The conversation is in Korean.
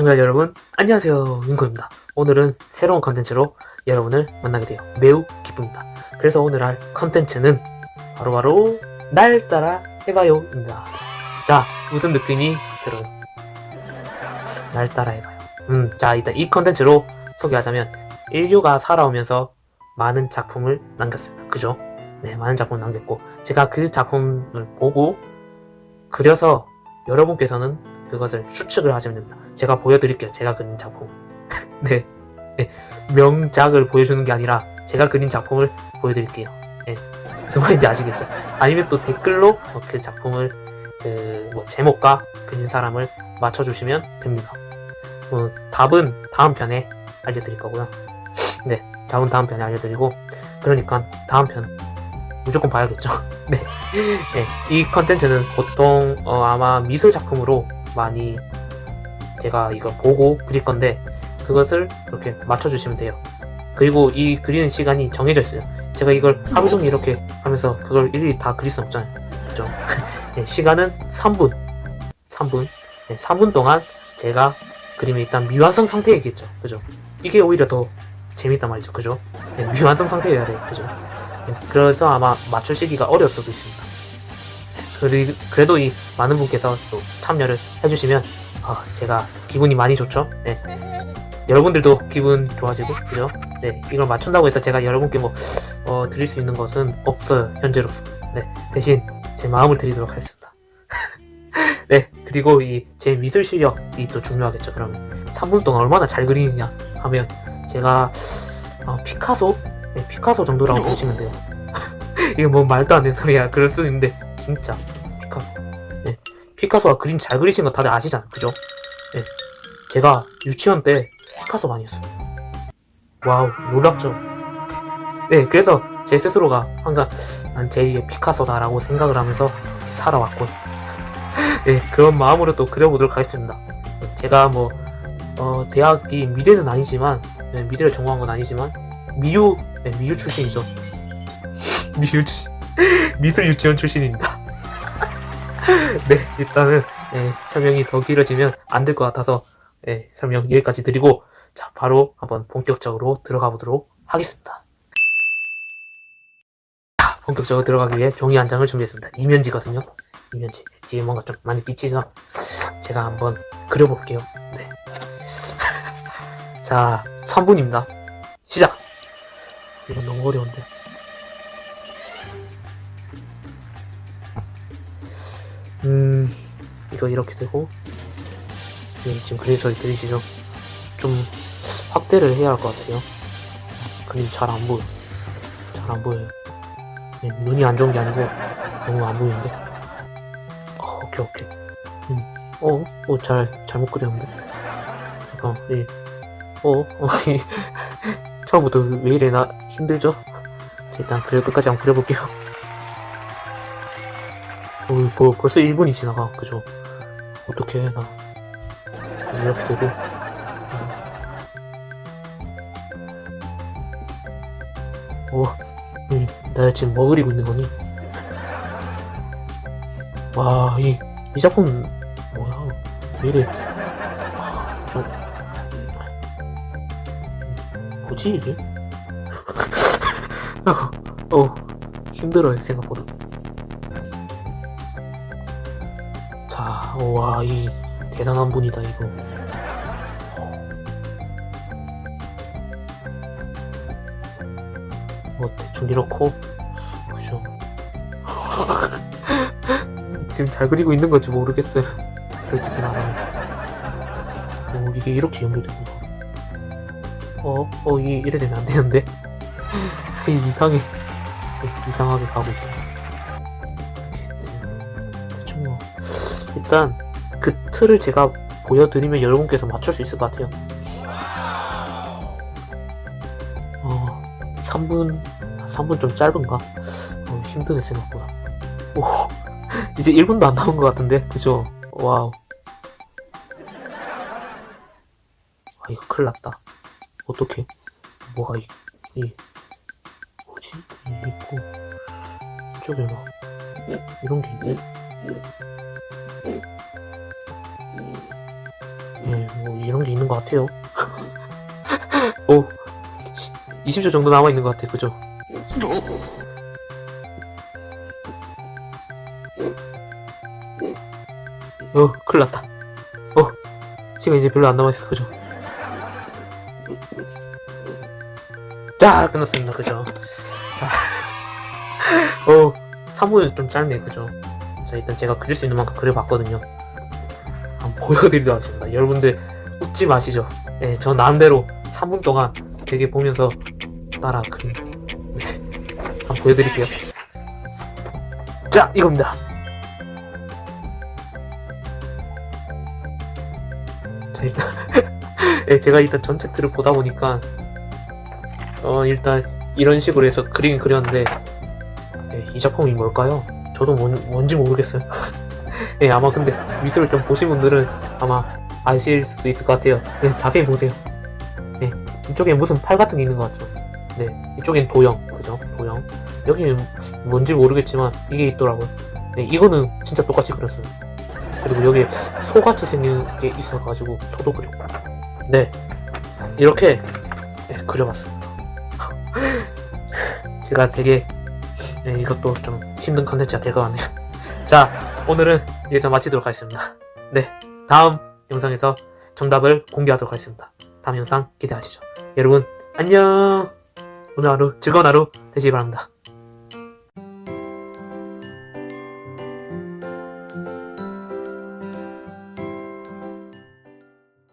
시청자 여러분. 안녕하세요 윙코입니다. 오늘은 새로운 컨텐츠로 여러분을 만나게 되어 매우 기쁩니다. 그래서 오늘 할 컨텐츠는 바로바로 날 따라 해봐요 입니다. 자 무슨 느낌이 들어요. 날 따라 해봐요. 음 자 일단 이 컨텐츠로 소개하자면 인류가 살아오면서 많은 작품을 남겼습니다. 그죠? 네 많은 작품을 남겼고 제가 그 작품을 보고 그려서 여러분께서는 그것을 추측을 하시면 됩니다. 제가 보여드릴게요. 제가 그린 작품. 네. 네. 명작을 보여주는 게 아니라 제가 그린 작품을 보여드릴게요. 네. 무슨 말인지 아시겠죠? 아니면 또 댓글로 어, 그 작품을 그 뭐 제목과 그린 사람을 맞춰주시면 됩니다. 어, 답은 다음 편에 알려드릴 거고요. 네. 답은 다음 편에 알려드리고 그러니까 다음 편 무조건 봐야겠죠. 네. 네. 이 컨텐츠는 보통 어, 아마 미술 작품으로 많이 제가 이걸 보고 그릴 건데 그것을 이렇게 맞춰주시면 돼요. 그리고 이 그리는 시간이 정해져 있어요. 제가 이걸 하루 종일 이렇게 하면서 그걸 일일이 다 그릴 수 없잖아요. 그죠? 네, 시간은 3분. 3분. 네, 3분 동안 제가 그림이 일단 미완성 상태이겠죠. 그죠? 이게 오히려 더 재밌단 말이죠. 그죠? 네, 미완성 상태여야 돼요. 그죠? 네, 그래서 아마 맞추시기가 어려울 수도 있습니다. 그래도 이 많은 분께서 또 참여를 해주시면 아, 제가 기분이 많이 좋죠. 네. 여러분들도 기분 좋아지고 그죠? 네 이걸 맞춘다고 해서 제가 여러분께 뭐 어, 드릴 수 있는 것은 없어요 현재로서. 네 대신 제 마음을 드리도록 하겠습니다. 네 그리고 이 제 미술 실력이 또 중요하겠죠. 그러면 3분 동안 얼마나 잘 그리느냐 하면 제가 어, 피카소 네, 피카소 정도라고 보시면 돼요. 이게 뭐 말도 안 되는 소리야. 그럴 수 있는데 진짜 피카소. 네. 피카소가 그림 잘 그리신 거 다들 아시잖아요. 그죠? 네. 제가 유치원 때 피카소 많이 했어요. 와우, 놀랍죠? 네, 그래서 제 스스로가 항상 난 제2의 피카소다라고 생각을 하면서 살아왔고, 네, 그런 마음으로 또 그려보도록 하겠습니다. 제가 뭐, 어, 대학이 미대는 아니지만, 네, 미대를 전공한 건 아니지만, 미유, 네, 미유 출신이죠. 미유 출신. 미술 유치원 출신입니다. 네, 일단은 네, 설명이 더 길어지면 안 될 것 같아서 네, 설명 여기까지 드리고 자 바로 한번 본격적으로 들어가 보도록 하겠습니다. 자, 본격적으로 들어가기 위해 종이 한 장을 준비했습니다. 이면지거든요. 이면지 뒤에 뭔가 좀 많이 비치죠. 제가 한번 그려볼게요. 네. 자, 3분입니다. 시작. 이건 너무 어려운데. 음, 이거 이렇게 되고, 예, 지금 소리 들리시죠? 좀 확대를 해야 할 것 같아요. 그림 잘 안 보여. 잘 안 보여요. 예, 눈이 안 좋은 게 아니고, 너무 안 보이는데. 어, 오케이, 오케이. 음, 어, 어, 잘, 잘못 그렸는데. 잠깐, 예. 어, 어, 예. 처음부터 왜 이래, 나 힘들죠? 자, 일단 그려 끝까지 한번 그려볼게요. 어, 뭐, 벌써 1분이 지나가. 그죠? 어떻게 해, 나. 이렇게 되고. 어, 음, 나 지금 뭐 그리고 있는 거니? 와, 이, 이 작품, 뭐야. 왜 이래. 아, 좀. 뭐지, 이게? 어, 어, 힘들어요, 생각보다. 자, 와, 이 대단한 분이다, 이거. 뭐, 대충 이렇고, 그죠. 지금 잘 그리고 있는 건지 모르겠어요. 솔직히 말하면. 오, 이게 이렇게 연결되구나. 어, 어, 이게 이래 되면 안 되는데. 이상해. 네, 이상하게 가고 있어. 일단 그 틀을 제가 보여드리면 여러분께서 맞출 수 있을 것 같아요. 어, 3분, 3분 좀 짧은가? 어, 힘드네, 생각보다. 오, 이제 1분도 안 남은 것 같은데? 그죠? 와우. 아, 이거 큰일 났다. 어떡해. 뭐가 이, 이, 뭐지? 이 있고, 이쪽에 막, 이런 게 있네? 예, 뭐 이런 게 있는 것 같아요. 오, 20초 정도 남아 있는 것 같아, 그죠? 어, 큰일 났다. 어, 시간 이제 별로 안 남아있어, 그죠? 자, 끝났습니다, 그죠? 자, 어, 3분은 좀 짧네, 그죠? 자, 일단 제가 그릴 수 있는 만큼 그려봤거든요. 한번 보여드리도록 하겠습니다. 여러분들 웃지 마시죠. 예, 저 나름대로 3분 동안 되게 보면서 따라 그린. 네, 한번 보여드릴게요. 자, 이겁니다. 자, 일단, 예, 제가 일단 전체 틀을 보다 보니까, 어, 일단, 이런 식으로 해서 그리긴 그렸는데, 예, 이 작품이 뭘까요? 저도 뭔, 뭔지 모르겠어요. 예, 아마 근데 미술을 좀 보신 분들은 아마 아실 수도 있을 것 같아요. 네, 자세히 보세요. 네, 이쪽에 무슨 팔 같은 게 있는 것 같죠? 네, 이쪽엔 도형, 그죠? 도형. 여기는 뭔지 모르겠지만 이게 있더라고요. 네, 이거는 진짜 똑같이 그렸어요. 그리고 여기 소같이 생긴 게 있어가지고 소도 그렸고. 네, 이렇게 네, 그려봤습니다. 제가 되게 네, 이것도 좀 힘든 컨텐츠가 같네요. 자, 오늘은 여기서 마치도록 하겠습니다. 네, 다음 영상에서 정답을 공개하도록 하겠습니다. 다음 영상 기대하시죠. 여러분, 안녕! 오늘 하루 즐거운 하루 되시기 바랍니다.